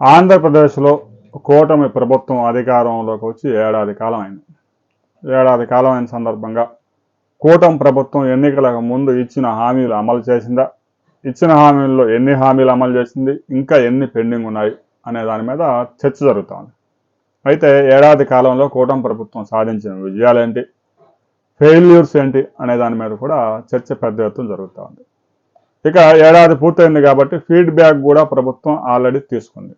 ఆంధ్రప్రదేశ్లో కూటమి ప్రభుత్వం అధికారంలోకి వచ్చి ఏడాది కాలం అయింది ఏడాది కాలం అయిన సందర్భంగా కూటమి ప్రభుత్వం ఎన్నికలకు ముందు ఇచ్చిన హామీలు అమలు చేసిందా? ఇచ్చిన హామీల్లో ఎన్ని హామీలు అమలు చేసింది? ఇంకా ఎన్ని పెండింగ్ ఉన్నాయి? అనే దాని మీద చర్చ జరుగుతోంది. అయితే ఏడాది కాలంలో కూటమి ప్రభుత్వం సాధించిన విజయాలేంటి? ఫెయిల్యూర్స్ ఏంటి? అనే దాని మీద కూడా చర్చ పెద్ద ఎత్తున జరుగుతూ ఉంది ఇక ఏడాది పూర్తయింది కాబట్టి ఫీడ్బ్యాక్ కూడా ప్రభుత్వం ఆల్రెడీ తీసుకుంది.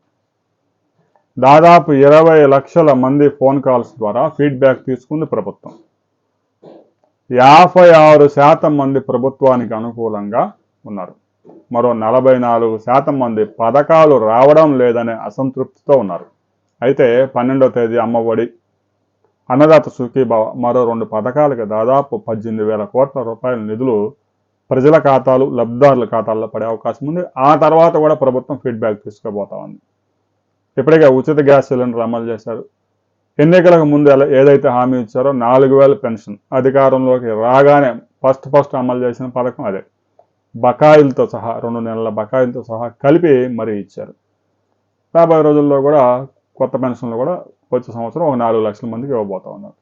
దాదాపు ఇరవై లక్షల మంది ఫోన్ కాల్స్ ద్వారా ఫీడ్బ్యాక్ తీసుకుంది ప్రభుత్వం. యాభై ఆరు శాతం మంది ప్రభుత్వానికి అనుకూలంగా ఉన్నారు. మరో నలభై నాలుగు శాతం మంది పథకాలు రావడం లేదనే అసంతృప్తితో ఉన్నారు. అయితే పన్నెండో తేదీ అమ్మఒడి అన్నదాత సుఖీభావ మరో రెండు పథకాలకి దాదాపు పద్దెనిమిది వేల కోట్ల రూపాయల నిధులు ప్రజల ఖాతాలు లబ్ధిదారుల ఖాతాల్లో పడే అవకాశం ఉంది. ఆ తర్వాత కూడా ప్రభుత్వం ఫీడ్బ్యాక్ తీసుకోబోతా ఉంది. ఇప్పటికే ఉచిత గ్యాస్ సిలిండర్ అమలు చేశారు. ఎన్నికలకు ముందు ఎలా ఏదైతే హామీ ఇచ్చారో నాలుగు వేల పెన్షన్ అధికారంలోకి రాగానే ఫస్ట్ ఫస్ట్ అమలు చేసిన పథకం అదే. బకాయిలతో సహా రెండు నెలల బకాయిలతో సహా కలిపి మరీ ఇచ్చారు. రాబోయే రోజుల్లో కూడా కొత్త పెన్షన్లు కూడా వచ్చే సంవత్సరం ఒక నాలుగు లక్షల మందికి ఇవ్వబోతా ఉన్నారు.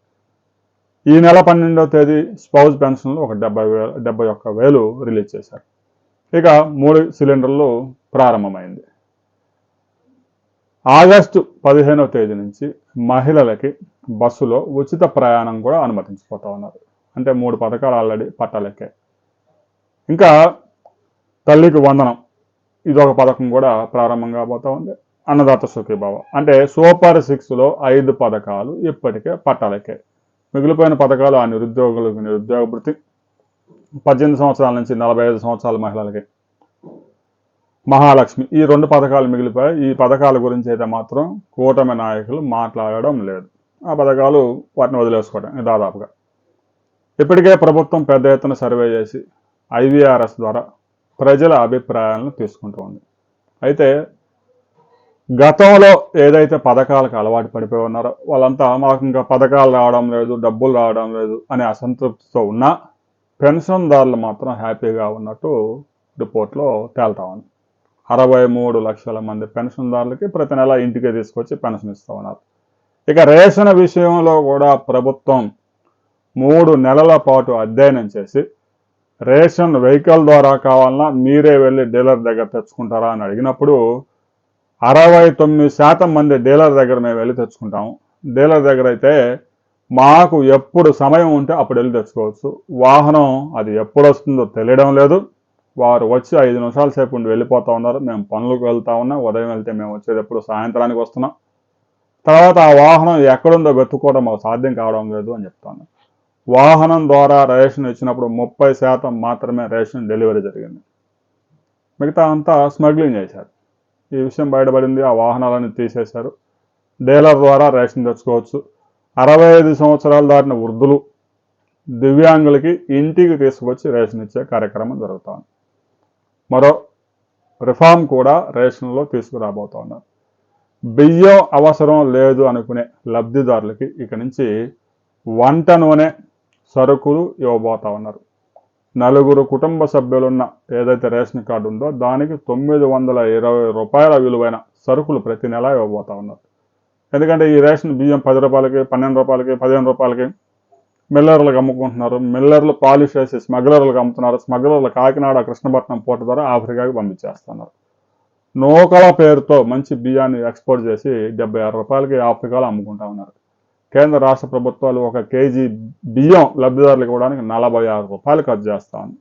ఈ నెల పన్నెండవ తేదీ స్పౌజ్ పెన్షన్లు ఒక డెబ్బై వేల డెబ్బై ఒక్క వేలు రిలీజ్ చేశారు. ఇక మూడు సిలిండర్లు ప్రారంభమైంది. ఆగస్టు పదిహేనవ తేదీ నుంచి మహిళలకి బస్సులో ఉచిత ప్రయాణం కూడా అనుమతించిపోతా ఉన్నారు. అంటే మూడు పథకాలు ఆల్రెడీ పట్టాలెక్కాయి. ఇంకా తల్లికి వందనం ఇదొక పథకం కూడా ప్రారంభం కాబోతా ఉంది. అన్నదాత సుఖీభావ. అంటే సూపర్ సిక్స్లో ఐదు పథకాలు ఇప్పటికే పట్టాలెక్కాయి. మిగిలిపోయిన పథకాలు ఆ నిరుద్యోగులకు నిరుద్యోగ భృతి పద్దెనిమిది సంవత్సరాల నుంచి నలభై ఐదు సంవత్సరాల మహిళలకి. మహాలక్ష్మి. ఈ రెండు పథకాలు మిగిలిపోయాయి ఈ పథకాల గురించి అయితే మాత్రం కూటమి నాయకులు మాట్లాడడం లేదు. ఆ పథకాలు వాటిని వదిలేసుకోవడం దాదాపుగా. ఇప్పటికే ప్రభుత్వం పెద్ద ఎత్తున సర్వే చేసి ఐవీఆర్ఎస్ ద్వారా ప్రజల అభిప్రాయాలను తీసుకుంటూ ఉంది అయితే గతంలో ఏదైతే పథకాలకు అలవాటు పడిపోయి ఉన్నారో వాళ్ళంతా మాకు ఇంకా పథకాలు రావడం లేదు డబ్బులు రావడం లేదు అనే అసంతృప్తితో ఉన్నా పెన్షన్దారులు మాత్రం హ్యాపీగా ఉన్నట్టు రిపోర్ట్లో తేల్తా ఉంది. అరవై మూడు లక్షల మంది పెన్షన్దారులకి ప్రతి నెల ఇంటికి తీసుకొచ్చి పెన్షన్ ఇస్తూ ఉన్నారు. ఇక రేషన్ విషయంలో కూడా ప్రభుత్వం మూడు నెలల పాటు అధ్యయనం చేసి రేషన్ వెహికల్ ద్వారా కావాలన్నా మీరే వెళ్ళి డీలర్ దగ్గర తెచ్చుకుంటారా అని అడిగినప్పుడు అరవై తొమ్మిది శాతం మంది డీలర్ దగ్గర మేము వెళ్ళి తెచ్చుకుంటాము. డీలర్ దగ్గర అయితే మాకు ఎప్పుడు సమయం ఉంటే అప్పుడు వెళ్ళి తెచ్చుకోవచ్చు. వాహనం అది ఎప్పుడు వస్తుందో తెలియడం లేదు. వారు వచ్చి ఐదు నిమిషాల సేపు ఉండి వెళ్ళిపోతా ఉన్నారు. మేము పనులకు వెళ్తా ఉన్నాం ఉదయం వెళ్తే మేము వచ్చేది ఎప్పుడు సాయంత్రానికి వస్తున్నాం. తర్వాత ఆ వాహనం ఎక్కడుందో వెతుక్కోవడం మాకు సాధ్యం కావడం లేదు అని చెప్తాను. వాహనం ద్వారా రేషన్ ఇచ్చినప్పుడు ముప్పై శాతం మాత్రమే రేషన్ డెలివరీ జరిగింది. మిగతా అంతా స్మగ్లింగ్ చేశారు. ఈ విషయం బయటపడింది. ఆ వాహనాలను తీసేశారు. డీలర్ ద్వారా రేషన్ తెచ్చుకోవచ్చు. అరవై ఐదు సంవత్సరాలు దాటిన వృద్ధులు దివ్యాంగులకి ఇంటికి తీసుకొచ్చి రేషన్ ఇచ్చే కార్యక్రమం జరుగుతోంది. మరో రిఫార్మ్ కూడా రేషన్లో తీసుకురాబోతా ఉన్నారు బియ్యం అవసరం లేదు అనుకునే లబ్ధిదారులకి ఇక నుంచి వంట నూనె సరుకులు ఇవ్వబోతా ఉన్నారు. నలుగురు కుటుంబ సభ్యులున్న ఏదైతే రేషన్ కార్డు ఉందో దానికి తొమ్మిది వందల ఇరవై రూపాయల విలువైన సరుకులు ప్రతి నెల ఇవ్వబోతా ఉన్నారు. ఎందుకంటే ఈ రేషన్ బియ్యం పది రూపాయలకి పన్నెండు రూపాయలకి పదిహేను రూపాయలకి మిల్లర్లకు అమ్ముకుంటున్నారు. మిల్లర్లు పాలిష్ చేసి స్మగ్లర్లకు అమ్ముతున్నారు. స్మగ్లర్లు కాకినాడ కృష్ణపట్నం పోర్టు ద్వారా ఆఫ్రికాకి పంపించేస్తున్నారు. నూకల పేరుతో మంచి బియ్యాన్ని ఎక్స్పోర్ట్ చేసి డెబ్బై ఆరు రూపాయలకి ఆఫ్రికాలో అమ్ముకుంటా ఉన్నారు. కేంద్ర రాష్ట్ర ప్రభుత్వాలు ఒక కేజీ బియ్యం లబ్ధిదారులు ఇవ్వడానికి నలభై ఆరు రూపాయలు ఖర్చు చేస్తా ఉంది.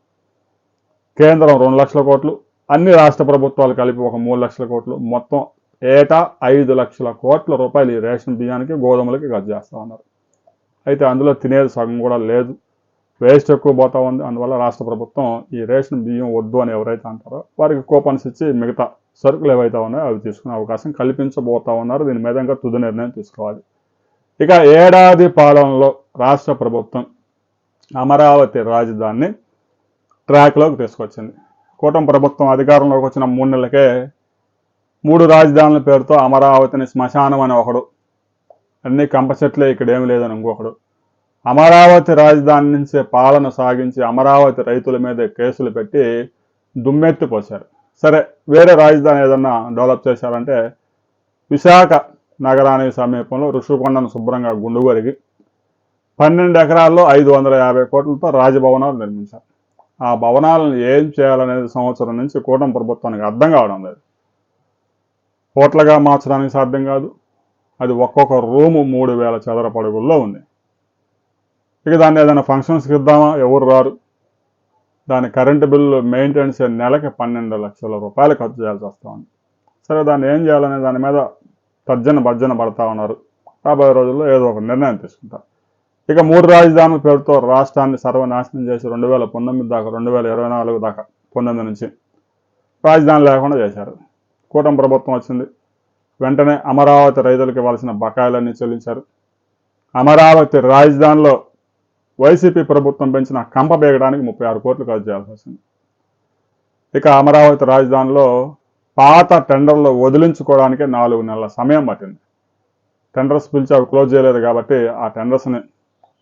కేంద్రం రెండు లక్షల కోట్లు అన్ని రాష్ట్ర ప్రభుత్వాలు కలిపి ఒక మూడు లక్షల కోట్లు మొత్తం ఏటా ఐదు లక్షల కోట్ల రూపాయలు ఈ రేషన్ బియ్యానికి గోధుమలకి ఖర్చు చేస్తూ ఉన్నారు. అయితే అందులో తినేది సగం కూడా లేదు వేస్ట్ ఎక్కువ పోతా ఉంది. అందువల్ల రాష్ట్ర ప్రభుత్వం ఈ రేషన్ బియ్యం వద్దు అని ఎవరైతే అంటారో వారికి కూపన్స్ ఇచ్చి మిగతా సరుకులు ఏవైతే ఉన్నాయో అవి తీసుకునే అవకాశం కల్పించబోతా ఉన్నారు. దీని మీద ఇంకా తుది నిర్ణయం తీసుకోవాలి. ఇక ఏడాది పాలనలో రాష్ట్ర ప్రభుత్వం అమరావతి రాజధానిని ట్రాక్లోకి తీసుకొచ్చింది. కూటమి ప్రభుత్వం అధికారంలోకి వచ్చిన మూడు నెలలకే మూడు రాజధానుల పేరుతో అమరావతిని శ్మశానం అని ఒకడు అన్ని కంపచెట్లే ఇక్కడ ఏమి లేదని ఇంకొకడు. అమరావతి రాజధాని నుంచి పాలన సాగించి అమరావతి రైతుల మీద కేసులు పెట్టి దుమ్మెత్తిపోశారు. సరే వేరే రాజధాని ఏదన్నా డెవలప్ చేశారంటే విశాఖ నగరానికి సమీపంలో ఋషికొండను శుభ్రంగా గుండుగొరిగి పన్నెండు ఎకరాల్లో ఐదు వందల యాభై కోట్లతో రాజభవనాలు నిర్మించారు. ఆ భవనాలను ఏం చేయాలనేది సంవత్సరం నుంచి కూటమి ప్రభుత్వానికి అర్థం కావడం లేదు. హోటల్గా మార్చడానికి సాధ్యం కాదు. అది ఒక్కొక్క రూము మూడు వేల చదరపడుగుల్లో ఉంది. ఇక దాన్ని ఏదైనా ఫంక్షన్స్కి ఇద్దామా? ఎవరు రారు? దాని కరెంటు బిల్లు మెయింటెనెన్స్ నెలకి పన్నెండు లక్షల రూపాయలు ఖర్చు చేయాల్సి వస్తుంది. సరే దాన్ని ఏం చేయాలనే దాని మీద తర్జన భర్జన పడతా ఉన్నారు. రాబోయే రోజుల్లో ఏదో ఒక నిర్ణయం తీసుకుంటారు. ఇక మూడు రాజధానుల పేరుతో రాష్ట్రాన్ని సర్వనాశనం చేసి రెండు వేల పంతొమ్మిది దాకా రెండు వేల ఇరవై నాలుగు దాకా పంతొమ్మిది నుంచి రాజధాని లేకుండా చేశారు. కూటమి ప్రభుత్వం వచ్చింది. వెంటనే అమరావతి రైతులకు ఇవ్వాల్సిన బకాయిలన్నీ చెల్లించారు. అమరావతి రాజధానిలో వైసీపీ ప్రభుత్వం పెంచిన కంప బేగడానికి ముప్పై ఆరు కోట్లు ఖర్చు చేయాల్సి వచ్చింది. ఇక అమరావతి రాజధానిలో పాత టెండర్లో వదిలించుకోవడానికే నాలుగు నెలల సమయం పట్టింది. టెండర్స్ పిలిచి అవి క్లోజ్ చేయలేదు కాబట్టి ఆ టెండర్స్ని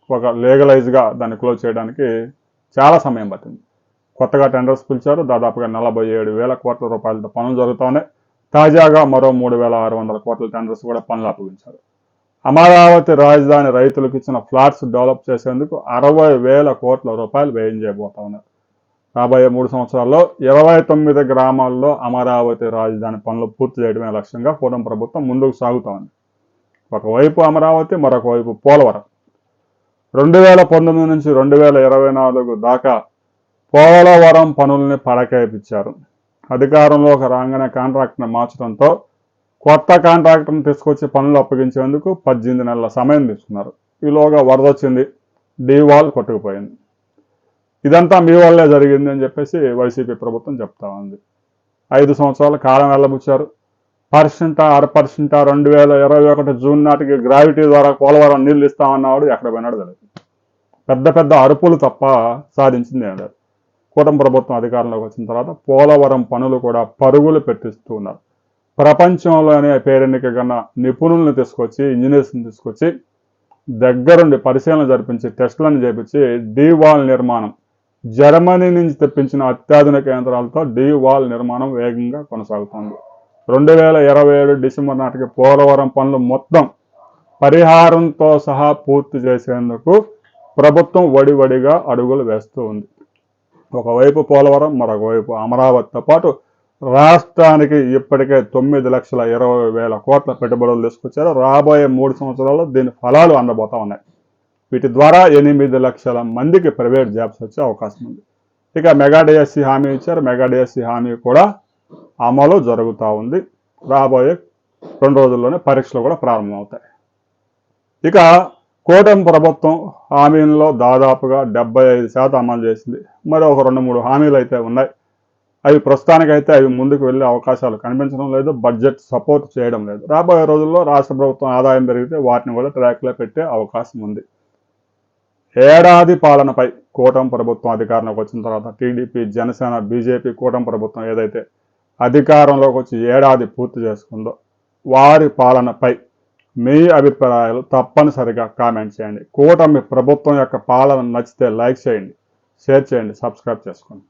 ఒక లీగలైజ్గా దాన్ని క్లోజ్ చేయడానికి చాలా సమయం పట్టింది. కొత్తగా టెండర్స్ పిలిచారు. దాదాపుగా నలభై ఏడు వేల కోట్ల రూపాయలతో పనులు జరుగుతున్నాయి తాజాగా మరో మూడు వేల ఆరు వందల కోట్ల టెండర్స్ కూడా పనులు అప్పగించారు. అమరావతి రాజధాని రైతులకు ఇచ్చిన ఫ్లాట్స్ డెవలప్ చేసేందుకు అరవై వేల కోట్ల రూపాయలు వ్యయం చేయబోతా ఉన్నారు రాబోయే మూడు సంవత్సరాల్లో ఇరవై తొమ్మిది గ్రామాల్లో అమరావతి రాజధాని పనులు పూర్తి చేయడమే లక్ష్యంగా కూటమి ప్రభుత్వం ముందుకు సాగుతా ఉంది ఒకవైపు అమరావతి మరొక వైపు పోలవరం. రెండు వేల పంతొమ్మిది నుంచి రెండు వేల ఇరవై నాలుగు దాకా పోలవరం పనుల్ని పడకేపించారు అధికారంలోకి రాగానే కాంట్రాక్ట్ని మార్చడంతో కొత్త కాంట్రాక్టర్ని తీసుకొచ్చి పనులు అప్పగించేందుకు పద్దెనిమిది నెలల సమయం తీసుకున్నారు. ఈలోగా వరద వచ్చింది డీవాల్ కొట్టుకుపోయింది. ఇదంతా మీ వల్లే జరిగింది అని చెప్పేసి వైసీపీ ప్రభుత్వం చెప్తా ఉంది. ఐదు సంవత్సరాల కాలం వెళ్ళబుచ్చారు. పర్సెంటా అర పర్సెంటా రెండు వేల ఇరవై ఒకటి జూన్ నాటికి గ్రావిటీ ద్వారా పోలవరం నీళ్ళు ఇస్తామన్నవాడు ఎక్కడ పోయినాడు తెలియదు పెద్ద పెద్ద అరుపులు తప్ప సాధించింది ఏం లేదు. కూటమి ప్రభుత్వం అధికారంలోకి వచ్చిన తర్వాత పోలవరం పనులు కూడా పరుగులు పెట్టిస్తూ ఉన్నారు. ప్రపంచంలోనే పేరెన్నిక కన్నా నిపుణులను తీసుకొచ్చి ఇంజనీర్స్ని తీసుకొచ్చి దగ్గరుండి పరిశీలన జరిపించి టెస్టులను చేపించి డీవాల్ నిర్మాణం జర్మనీ నుంచి తెప్పించిన అత్యాధునిక యంత్రాలతో డీ వాల్ నిర్మాణం వేగంగా కొనసాగుతోంది. రెండు వేల ఇరవై ఏడు డిసెంబర్ నాటికి పోలవరం పనులు మొత్తం పరిహారంతో సహా పూర్తి చేసేందుకు ప్రభుత్వం వడివడిగా అడుగులు వేస్తూ ఉంది. ఒకవైపు పోలవరం మరొక వైపు అమరావతితో పాటు రాష్ట్రానికి ఇప్పటికే తొమ్మిది లక్షల ఇరవై వేల కోట్ల పెట్టుబడులు తీసుకొచ్చారు. రాబోయే మూడు సంవత్సరాల్లో దీని ఫలాలు అందబోతా ఉన్నాయి. వీటి ద్వారా ఎనిమిది లక్షల మందికి ప్రైవేట్ జాబ్స్ వచ్చే అవకాశం ఉంది. ఇక మెగా డిఎస్సి హామీ ఇచ్చారు. మెగా డిఎస్సి హామీ కూడా అమలు జరుగుతూ ఉంది. రాబోయే రెండు రోజుల్లోనే పరీక్షలు కూడా ప్రారంభమవుతాయి. ఇక కూటమి ప్రభుత్వం హామీల్లో దాదాపుగా డెబ్బై ఐదు శాతం అమలు చేసింది. మరి ఒక రెండు మూడు హామీలు అయితే ఉన్నాయి. అవి ప్రస్తుతానికైతే అవి ముందుకు వెళ్ళే అవకాశాలు కనిపించడం లేదు. బడ్జెట్ సపోర్ట్ చేయడం లేదు. రాబోయే రోజుల్లో రాష్ట్ర ప్రభుత్వం ఆదాయం పెరిగితే వాటిని కూడా ట్రాక్లో పెట్టే అవకాశం ఉంది. ఏడాది పాలనపై కూటమి ప్రభుత్వం అధికారంలోకి వచ్చిన తర్వాత టీడీపీ జనసేన బీజేపీ కూటమి ప్రభుత్వం ఏదైతే అధికారంలోకి వచ్చి ఏడాది పూర్తి చేసుకుందో వారి పాలనపై మీ అభిప్రాయాలు తప్పనిసరిగా కామెంట్ చేయండి. కూటమి ప్రభుత్వం యొక్క పాలన నచ్చితే లైక్ చేయండి షేర్ చేయండి సబ్స్క్రైబ్ చేసుకోండి.